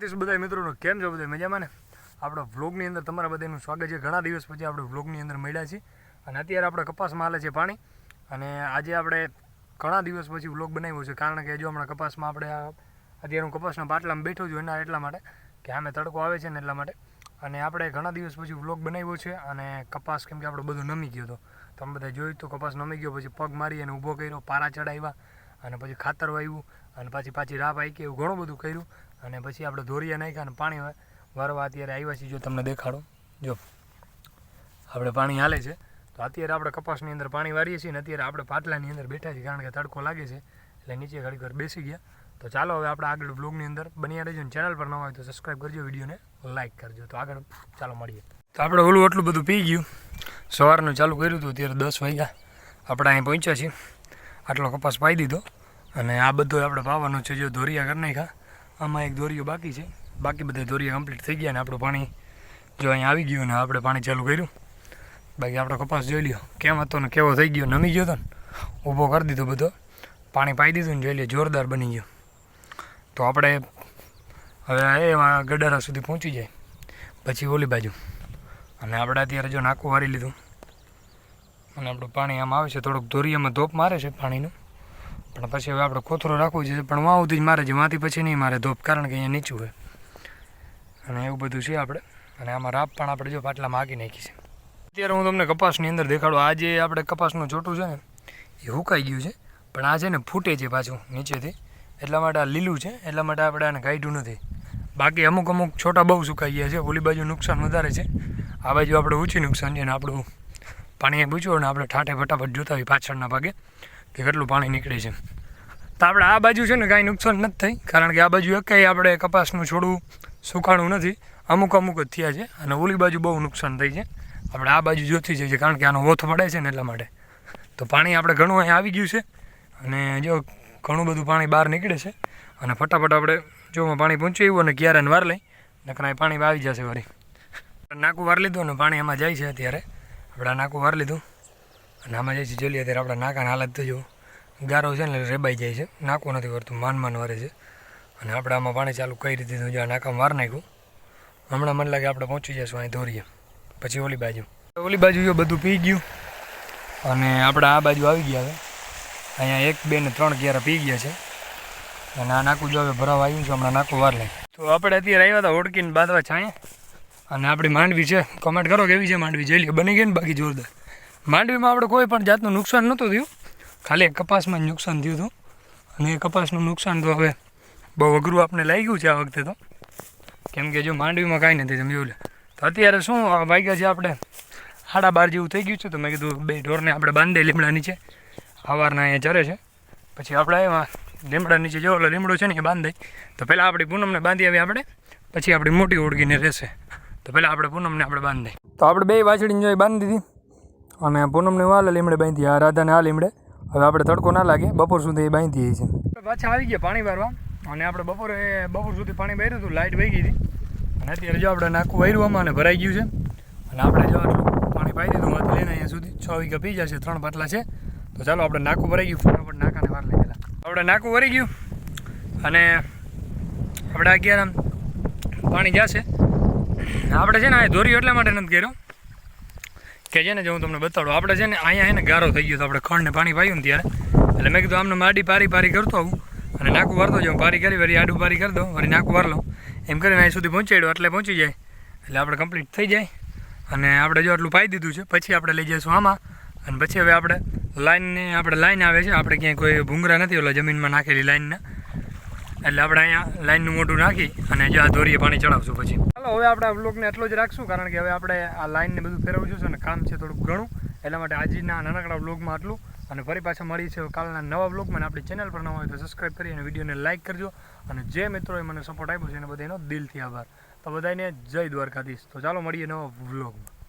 બધા મિત્રોનો. કેમ છો બધા મજામાં ને? આપણો વ્લોગની અંદર તમારા બધાનું સ્વાગત છે. ઘણા દિવસ પછી આપણે વ્લોગની અંદર મળ્યા છીએ. અને અત્યારે આપણે કપાસમાં હાલે છે પાણી. અને આજે આપણે ઘણા દિવસ પછી વ્લોગ બનાવ્યો છે. કારણ કે જો હમણાં કપાસમાં આપણે અત્યારે હું કપાસના પાટલામાં બેઠો છું એના એટલા માટે કે આમે તડકો આવે છે ને એટલા માટે. અને આપણે ઘણા દિવસ પછી વ્લોગ બનાવ્યો છે અને કપાસ કેમ કે આપણો બધું નમી ગયો હતો. તમે બધા જોયું તો કપાસ નમી ગયો, પછી પગ મારી અને ઊભો કર્યો, પારા ચડાવ્યા અને પછી ખાતર વાવ્યું અને પાછી પાછી રાપ આવી એવું ઘણું બધું કર્યું. અને પછી આપણે ધોરિયા નાખ્યા અને પાણી વારવા અત્યારે આવ્યા છીએ, જો તમને દેખાડો. જો, આપણે પાણી હાલે છે. તો અત્યારે આપણે કપાસની અંદર પાણી વારીએ છીએ ને અત્યારે આપણે પાટલાની અંદર બેઠા છીએ કારણ કે તડકો લાગે છે. એટલે નીચે ઘડી ઘર બેસી ગયા. તો ચાલો હવે આપણે આગળ બ્લોગની અંદર બન્યા રહેજો ને ચેનલ પર ન હોય તો સબસ્ક્રાઈબ કરજો, વિડીયોને લાઇક કરજો. તો આગળ ચાલો મળીએ. તો આપણે ઓલું એટલું બધું પી ગયું. સવારનું ચાલુ કર્યું હતું, અત્યારે દસ વાગ્યા. આપણે અહીં પહોંચ્યા છીએ. આટલો કપાસ પાઈ દીધો. અને આ બધો આપણે પાવાનો છે, જો ધોરિયા કરી નાખ્યા. આમાં એક દોરીઓ બાકી છે. બાકી બધા દોરીઓ કમ્પ્લીટ થઈ ગયા ને આપણું પાણી જો અહીંયા આવી ગયું ને આપણે પાણી ચાલુ કર્યું. બાકી આપણો કપાસ જોઈ લ્યો. કેમ હતો ને કેવો થઈ ગયો? નમી ગયો હતો ને. ઊભો કરી દીધો બધો. પાણી પાઈ દીધું ને જોઈ લ્યો, જોરદાર બની ગયો. તો આપણે હવે એ ગડારા સુધી પહોંચી જાય. પછી ઓલી બાજુ. અને આપણે અત્યારે જો નાકું વારી લીધું. અને આપણું પાણી આમ આવે છે, થોડુંક ધોરીયામાં ધોપ મારે છે પાણીનું. પણ પછી હવે આપણે કોથરો રાખવું છે પણ વાં સુધી મારે વાંથી પછી નહીં, મારે ધોપ, કારણ કે અહીંયા નીચું હોય. અને એવું બધું છે આપણે. અને આમાં રાપ પણ આપણે જો પાટલામાં આંકી નાખી છે. અત્યારે હું તમને કપાસની અંદર દેખાડું. આ જે આપણે કપાસનું ચોટું છે ને, એ હુકાઈ ગયું છે. પણ આ છે ને ફૂટે છે પાછું નીચેથી. એટલા માટે આ લીલું છે. એટલા માટે આપણે આને કાઢ્યું નથી. બાકી અમુક અમુક છોટા બહુ સુકાઈ ગયા છે. ઓલી બાજુ નુકસાન વધારે છે. આ બાજુ આપણે ઓછી નુકસાન છે ને આપણું પાણી પૂછ્યું અને આપણે ઠાઠે ફટાફટ જોતા હોય પાછળના ભાગે. કે કેટલું પાણી નીકળે છે. તો આપણે આ બાજુ છે ને કાંઈ નુકસાન નથી થઈ, કારણ કે આ બાજુ એકેય આપણે કપાસનું છોડવું સુકાણું નથી. અમુક અમુક જ થયા છે અને ઓલી બાજુ બહુ નુકસાન થઈ છે. આપણે આ બાજુ જોતી જઈએ કારણ કે આનો ઓથ પડે છે ને એટલા માટે. તો પાણી આપણે ઘણું અહીંયા આવી ગયું છે અને જો ઘણું બધું પાણી બહાર નીકળે છે અને ફટાફટ આપણે જો આમાં પાણી પહોંચી ને અને ક્યારે વાર લઈ, નકરા પાણી આવી જશે વળી. નાકું વાર લીધું અને પાણી એમાં જાય છે અત્યારે. આપણે નાકું વાર લીધું. અને આમાં જે છે જોઈએ અત્યારે આપણા નાકાની હાલત જો ગારો છે ને રેબાઈ જાય છે. નાકું નથી વરતું માન માન વરે છે. અને આપણે આમાં પાણી ચાલુ કરી દીધું જો આ નાકામાં વાર નાખ્યું. હમણાં મને લાગે આપણે પહોંચી જઈશું અહીં ધોરીએ. પછી ઓલી બાજુ. ઓલી બાજુ જો બધું પી ગયું. અને આપણે આ બાજુ આવી ગયા છે. અહીંયા એક, બે ને ત્રણ ક્યારે પી ગયા છે. અને આ નાકું જો હવે ભરાવા આવ્યું છે, હમણાં નાકું વાર લે તો આપણે અત્યારે આવ્યા હતા ઓળકીને બાંધવા છાંયે. અને આપણી માંડવી છે. કમેન્ટ કરો કેવી છે માંડવી, જોઈ લે બની ગઈ ને બાકી જોરદાર. માંડવીમાં આપણે કોઈ પણ જાતનું નુકસાન નહોતું થયું. ખાલી કપાસમાં જ નુકસાન થયું હતું. અને એ કપાસનું નુકસાન તો હવે બહુ અઘરું આપણે લાગ્યું છે આ વખતે તો. કેમ કે જો માંડવીમાં કાંઈ નથી તમે જોઈ તો અત્યારે શું વાગ્યા છે આપણે? સાડા બાર જેવું થઈ ગયું છે તો મેં કીધું બે ઢોરને આપણે બાંધે લીમડા નીચે. સવારના અહીંયા ચરે છે. પછી આપણે એમાં લીમડા નીચે જો એટલે લીમડો છે ને એ બાંધાય. તો પહેલાં આપણી પૂનમને બાંધી આવી આપણે. પછી આપણી મોટી ઓળગીને રહેશે. તો પહેલાં આપણે પૂનમને આપણે બાંધી તો આપણે બે વાછડીને જો બાંધી દીધી. અને પૂનમને આ લીમડે બાંધી આ રાધાને આ લીમડે. હવે આપણે તડકો ના લાગે, બપોર સુધી એ બાંધી છે પાછા આવી ગયા પાણી ભરવા અને આપણે બપોરે, બપોર સુધી પાણી ભર્યું હતું લાઇટ વહી ગઈ હતી. અને અત્યારે જો આપણે નાખું વાયરું આમાં અને ભરાઈ ગયું છે. અને આપણે જો આટલું પાણી પાઈ દીધું હાથ લઈને અહીંયા સુધી છ વીઘા પી જશે, ત્રણ પાટલા છે. તો ચાલો આપણે નાકું ભરાઈ ગયું, ફટાફટ નાકાને વાર લઈ ગયેલા આપણે નાકું ભરી ગયું, અને આપણે અગિયાર પાણી જશે. આપણે છે ને આ દોર્યું એટલા માટે નથી કર્યો. કે છે ને જો હું તમને બતાડું, આપણે છે ને અહીંયા છે ને ગારો થઈ ગયો તો આપણે ખંડને પાણી પાયું ત્યારે. એટલે મેં કીધું આમને માડી પારી પારી કરતો આવું અને નાકું વારતો જાઉં. પારી કરી, વળી આડું પારી કરી દઉં, વળી નાકું વાર લઉં. એમ કરીને અહીં સુધી પહોંચાડ્યું, એટલે પહોંચી જાય. એટલે આપણે કમ્પ્લીટ થઈ જાય. અને આપણે જો આટલું પાઈ દીધું છે, પછી આપણે લઈ જઈશું આમાં. અને પછી હવે આપણે લાઈનને આપણે લાઈન આવે છે. આપણે ક્યાંય કોઈ ભૂંગરા નથી, ઓલા જમીનમાં નાખેલી લાઈનના એટલે આપણે અહીંયા લાઈનનું મોટું નાખી અને જો આ દોરીએ પાણી ચડાવશું પછી. ચાલો, હવે આપણે આ બ્લોગને એટલો જ રાખશું, કારણ કે હવે આપણે આ લાઈનને બધું ફેરવવું છે અને કામ છે થોડુંક ઘણું. એટલા માટે આજના નાનકડા બ્લોગમાં આટલું. અને ફરી પાછા મળી છે કાલના નવા બ્લોગમાં આપણી ચેનલ પર ન હોય તો સબસ્ક્રાઈબ કરી અને વિડીયોને લાઇક કરજો. અને જે મિત્રોએ મને સપોર્ટ આપ્યો છે એને બધાનો દિલથી આભાર. તો બધાને જય દ્વારકાધીશ. તો ચાલો, મળીએ નવા બ્લોગમાં